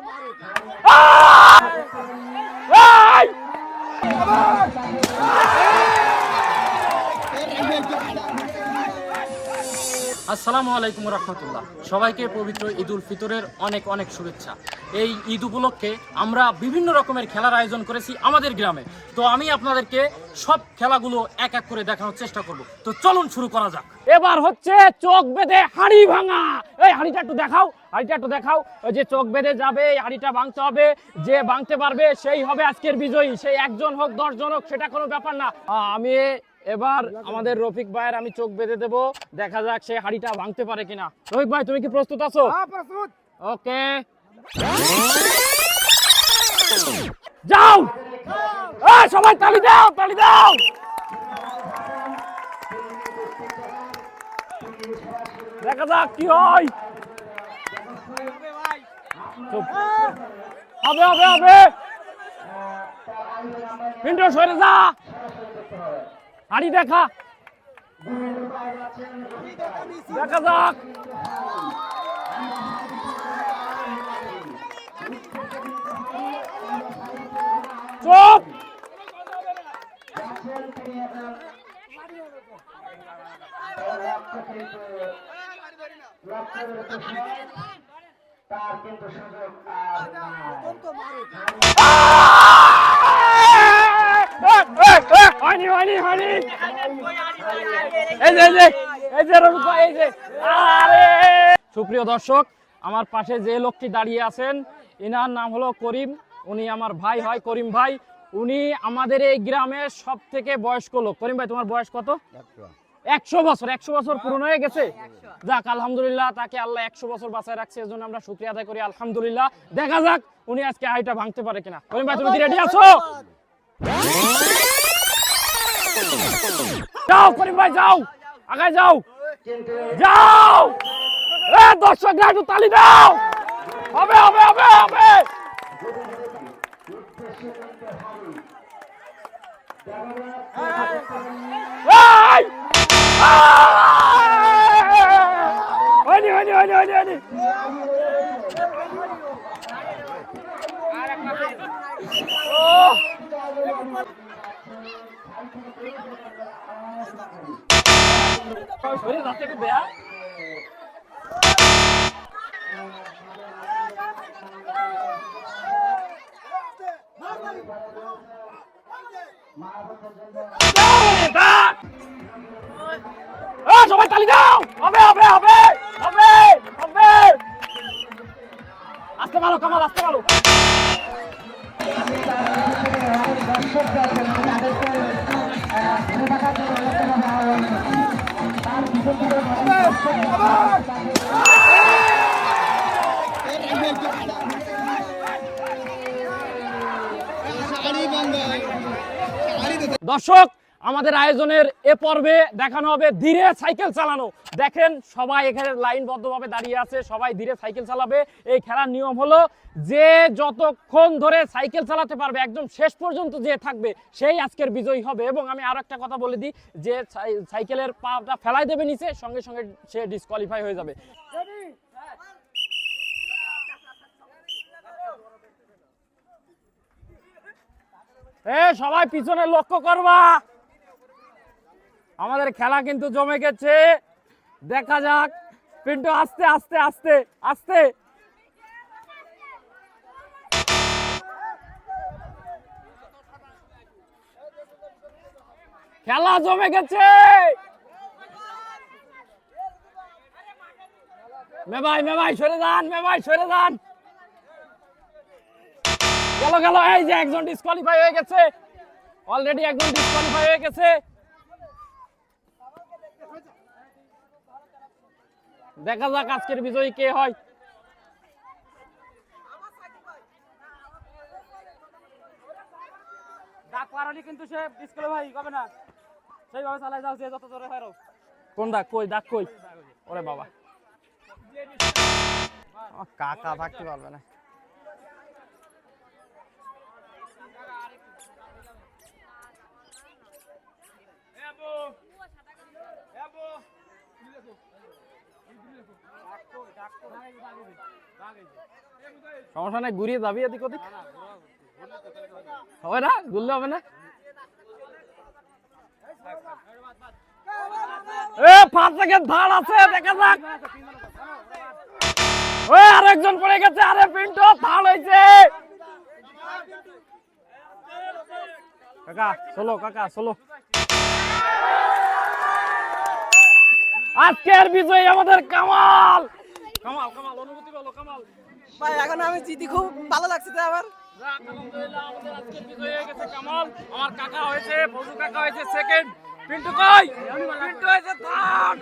এই! আসসালামু আলাইকুম রহমতুল্লাহ। সবাইকে পবিত্র ঈদ উল ফিতরের অনেক অনেক শুভেচ্ছা। এই ঈদ উপলক্ষে আমরা বিভিন্ন রকমের খেলার আয়োজন করেছি আমাদের গ্রামে। তো আমি আপনাদেরকে সব খেলাগুলো এক এক করে দেখানোর চেষ্টা করব। তো চলুন শুরু করা যাক। এবার হচ্ছে চোখ বেঁধে হাড়ি ভাঙা। এই হাড়িটা একটু দেখাও, হাড়িটা একটু দেখাও। ওই যে চোখ বেঁধে যাবে, এই হাড়িটা ভাঙতে হবে, যে ভাঙতে পারবে সেই হবে আজকের বিজয়ী। সেই একজন হোক, দশজন হোক, সেটা কোনো ব্যাপার না। আমি এবার আমাদের রফিক ভাইয়ের আমি চোখ বেঁধে দেব। দেখা যাক সে হাড়িটা ভাঙতে পারে কিনা। রফিক ভাই তুমি কি প্রস্তুত আছো? ওকে। যাও! সবাই তালি দাও তালি দাও! দেখা যাক কি হয়। হবে হবে হবে। পিন্টু সরে যা। হাড়ি দেখা। দেখা যাক। চুপ। তার কিন্তু সুযোগ আর হয়নি হয়নি হয়নি এই যে এই যে এই যে এই যে। আরে! সুপ্রিয় দর্শক, আমার পাশে যে লোকটি দাঁড়িয়ে আছেন এনার নাম হলো করিম। উনি আমার ভাই, হয় করিম ভাই। উনি আমাদের এই গ্রামের সব থেকে বয়স্ক লোক। করিম ভাই, তোমার বয়স কত? একশো বছর একশো বছর পূরণ হয়ে গেছে? যাক, আলহামদুলিল্লাহ, তাকে আল্লাহ একশো বছর বাঁচায় রাখছে, এজন্য আমরা শুক্রিয়া আদায় করি, আলহামদুলিল্লাহ। দেখা যাক, উনি আজকে হাইটা ভাঙতে পারে কিনা। করিম ভাই, তুমি রেডি আছো? যাও করিম ভাই যাও আগায় যাও যাও এ দর্শকরা একটু তালি দাও হবে হবে হবে হবে এই! হয়নি হয়নি হয়নি হয়নি হয়নি দর্শক আমাদের আয়োজনের এ পর্বে দেখানো হবে ধীরে সাইকেল চালানো। দেখেন, সবাই এখানে লাইনবদ্ধভাবে দাঁড়িয়ে আছে, সবাই ধীরে সাইকেল চালাবে। এই খেলার নিয়ম হলো যে যতক্ষণ ধরে সাইকেল চালাতে পারবে, একদম শেষ পর্যন্ত যে থাকবে, সেই আজকের বিজয়ী হবে। এবং আমি আরও একটা কথা বলে দিই, যে সাইকেলের পাটা ফেলাই দেবে নিচে, সঙ্গে সঙ্গে সে ডিসকোয়ালিফাই হয়ে যাবে। এ, সবাই পিছনে লক্ষ্য করবা। আমাদের খেলা কিন্তু জমে গেছে। দেখা যাক। পিন্টু, আস্তে আস্তে আস্তে আস্তে। খেলা জমে গেছে। মেবাই মেবাই, সরে যান, মেবাই, সরে যান। গেল গেল, এই যে একজন ডিসকোয়ালিফাই হয়ে গেছে। অলরেডি একজন ডিসকোয়ালিফাই হয়ে গেছে। দেখা যাক আজকের বিজয়ী কে হয়। ডাক কিন্তু সে হবে না? সেইভাবে চালাই যাও যে যত জোরে পারো কোন ডাক কই ডাক কই? ওরে বাবা। ও, কাকা থাকতে পারবে না। সমস্যা নাই, ঘুরিয়ে যাবি এদিক ওদিক? হবে না? ঘুরলে হবে না? আরেকজন পড়ে গেছে, আরে পিন্টু হয়েছে। কাকা, চলো কাকা, চলো। আজকের বিজয়ী আমাদের কামাল। কামাল কামাল অনুভূতি বলো কামাল। ভাই এখন আমি জিতি খুব ভালো লাগছে তো আমার। আলহামদুলিল্লাহ, আমাদের আজকের বিজয়ী হয়ে গেছে কামাল। আমার কাকা হয়েছে ফজু কাকা হয়েছে সেকেন্ড পিন্টু কই? পিন্টু হয়েছে থার্ড